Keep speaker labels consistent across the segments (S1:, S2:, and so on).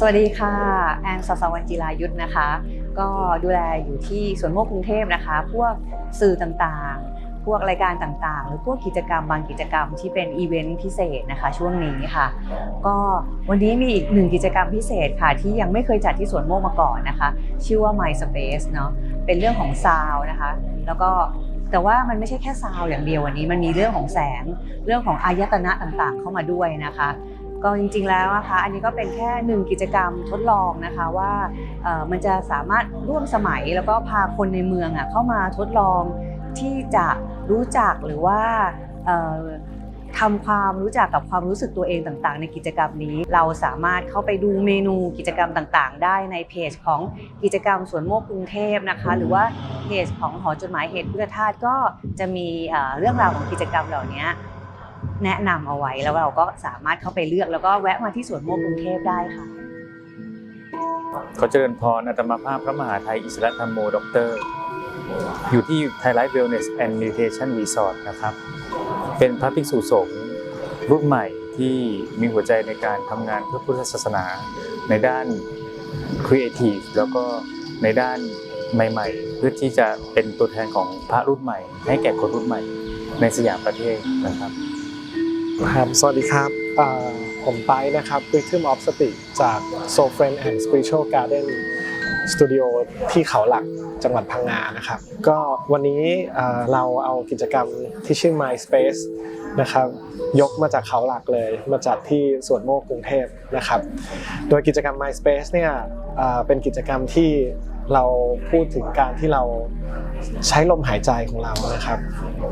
S1: สวัสดีค่ะ แอนสสวรรณจิรายุทธนะคะ ก็ดูแลอยู่ที่สวนโมกกรุงเทพนะคะ พวกสื่อต่างๆ พวกรายการต่างๆ หรือพวกกิจกรรมบางกิจกรรมที่เป็นอีเวนต์พิเศษนะคะ ช่วงนี้ค่ะ ก็วันนี้มีอีกหนึ่งกิจกรรมพิเศษค่ะ ที่ยังไม่เคยจัดที่สวนโมกมาก่อนนะคะ ชื่อว่า My Space เนาะเป็นเรื่องของซาวนะคะ แล้วก็แต่ว่ามันไม่ใช่แค่ซาวอย่างเดียววันนี้ มันมีเรื่องของแสง เรื่องของอายตนะต่างๆ เข้ามาด้วยนะคะ ก็จริงๆแล้วนะคะอันนี้ก็เป็นแค่หนึ่งกิจกรรมทดลองนะคะว่าเอ่อมันจะสามารถร่วมสมัยแล้วก็พาคนในเมืองอะเข้ามาทดลองที่จะรู้จักหรือว่าเอ่อทำความรู้จักกับความรู้สึกตัวเองต่างๆ ในกิจกรรมนี้ เราสามารถเข้าไปดูเมนูกิจกรรมต่างๆ ได้ในเพจของกิจกรรมสวนโมกกรุงเทพนะคะ หรือว่าเพจของหอจดหมายเหตุพุทธทาสก็จะมีเอ่อเรื่องราวของกิจกรรมเหล่านี้ แนะนำเอาไว้แล้วเราก็สามารถเข้าไปเลือกแล้วก็แวะมาที่สวนโมกกรุงเทพได้ค่ะ
S2: ขอเจริญพรอัตมาภาพพระมหาไทยอิสระธรรมโมด็อกเตอร์ อยู่ที่ไทยไลฟ์เวลเนสแอนด์นิเทชันรีสอร์ทนะครับ เป็นพระภิกษุสงฆ์รุ่นใหม่ที่มีหัวใจในการทำงานเพื่อพุทธศาสนาในด้านครีเอทีฟแล้วก็ในด้านใหม่ ๆ เพื่อที่จะเป็นตัวแทนของพระรุ่นใหม่ ให้แก่คนรุ่นใหม่ในสยามประเทศนะครับ
S3: ครับสวัสดีครับ ผมไปนะครับ Rhythm of Stik จาก Soul Friend and Spiritual Garden Studio ที่เขาหลักจังหวัดพังงานะครับ ก็วันนี้เราเอากิจกรรมที่ชื่อ My Space นะครับยกมาจากเขาหลักเลยมาจัดที่สวนโมกกรุงเทพนะครับ โดยกิจกรรม My Space เนี่ยเป็นกิจกรรมที่เราพูดถึงการที่เราใช้ลมหายใจของเรานะครับ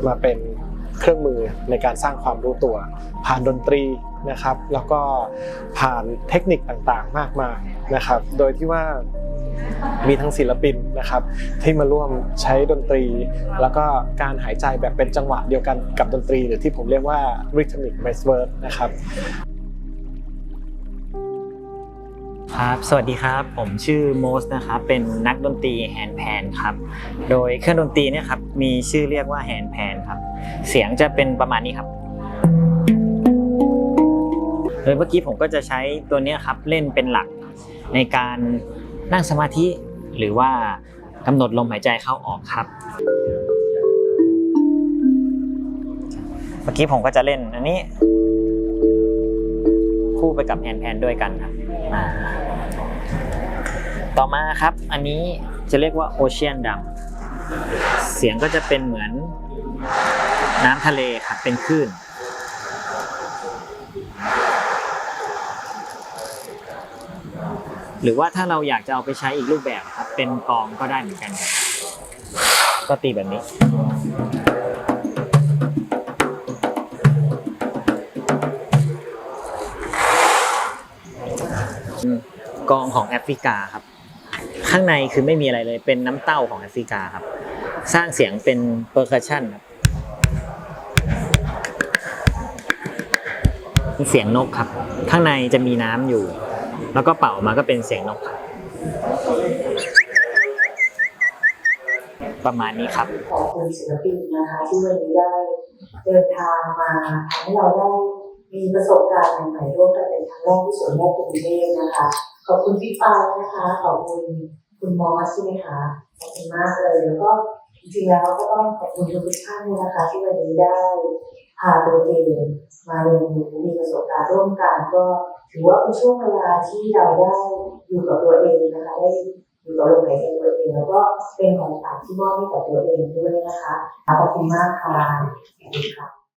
S3: มาเป็น เครื่องมือในการสร้างความรู้ตัว ผ่านดนตรีนะครับ แล้วก็ผ่านเทคนิคต่างๆมากมายนะครับ โดยที่ว่ามีทั้งศิลปินนะครับ ที่มาร่วมใช้ดนตรี แล้วก็การหายใจแบบเป็นจังหวะเดียวกันกับดนตรี หรือที่ผมเรียกว่า rhythmic mass work นะครับ
S4: ครับ สวัสดีครับ ผมชื่อโมสนะครับเป็นนักดนตรีแฮนด์แพนครับ โดยเครื่องดนตรีเนี่ยครับ มีชื่อเรียกว่าแฮนด์แพนครับ เสียงจะเป็นประมาณนี้ครับ โดยเมื่อกี้ผมก็จะใช้ตัวนี้ครับ เล่นเป็นหลักในการนั่งสมาธิ หรือว่ากำหนดลมหายใจเข้าออกครับ เมื่อกี้ผมก็จะเล่นอันนี้ คู่ไปกับแฮนด์แพนด้วยกันครับ ต่อมาครับ อันนี้จะเรียกว่าโอเชียนดัมเสียงก็จะเป็นเหมือนน้ำทะเลครับเป็นคลื่นหรือว่าถ้าเราอยากจะเอาไปใช้อีกรูปแบบครับเป็นกองก็ได้เหมือนกัน ก็ตีแบบนี้ กองของแอฟริกาครับ ข้างในคือไม่มีอะไรเลย เป็นน้ำเต้าของแอฟริกาครับ สร้างเสียงเป็นเปอร์คัชชันครับเสียงนกครับ ข้างในจะมีน้ำอยู่ แล้วก็เป่ามาก็เป็นเสียงนกครับประมาณนี้ครับ
S5: ขอบคุณศิลปินนะคะที่วันนี้ได้เดินทางมาทำให้เราได้ มีประสบการณ์ใหม่ๆร่วมกันเป็นครั้งแรกที่สวนโมกกรุงเทพนะคะ ขอบคุณพี่ปายนะคะ ขอบคุณคุณมอสใช่ไหมคะขอบคุณมากเลยแล้วก็จริงๆแล้วก็ต้องขอบคุณทุกท่านเลยนะคะ ที่วันนี้ได้พาตัวเองมาเรียนรู้มีประสบการณ์ร่วมกัน ก็ถือว่าเป็นช่วงเวลาที่เราได้อยู่กับตัวเองนะคะได้อยู่กับลมหายใจตัวเองแล้วก็เป็นของขวัญที่มอบให้กับตัวเองด้วยนะคะขอบคุณมากค่ะสวัสดีค่ะ